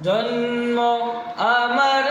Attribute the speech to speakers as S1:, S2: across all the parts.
S1: জন্ম আমার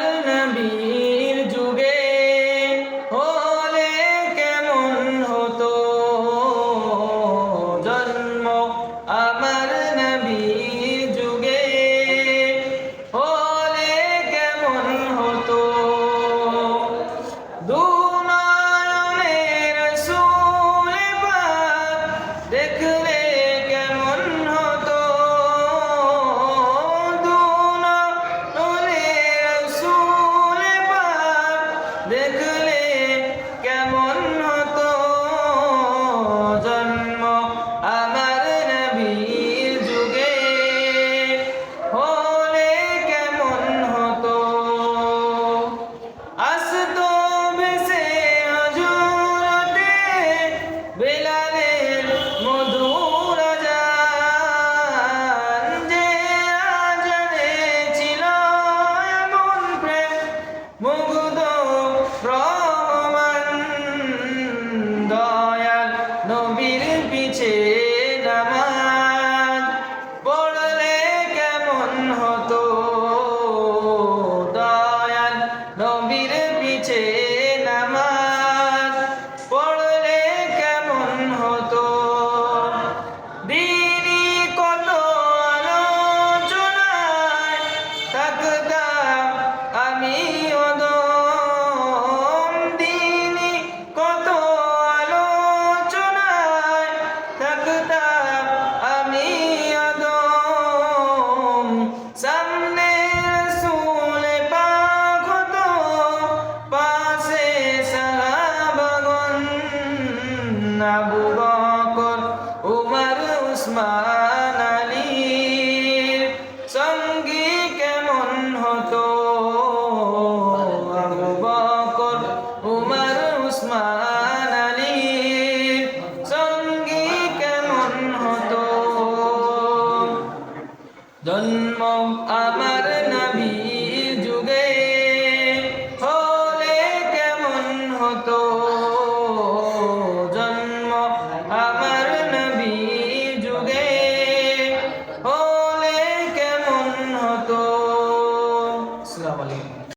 S1: জন্ম আমার নবী যুগে, হলে কেমন হতো? জন্ম আমার নবী যুগে, হলে কেমন হতো? আসসালামু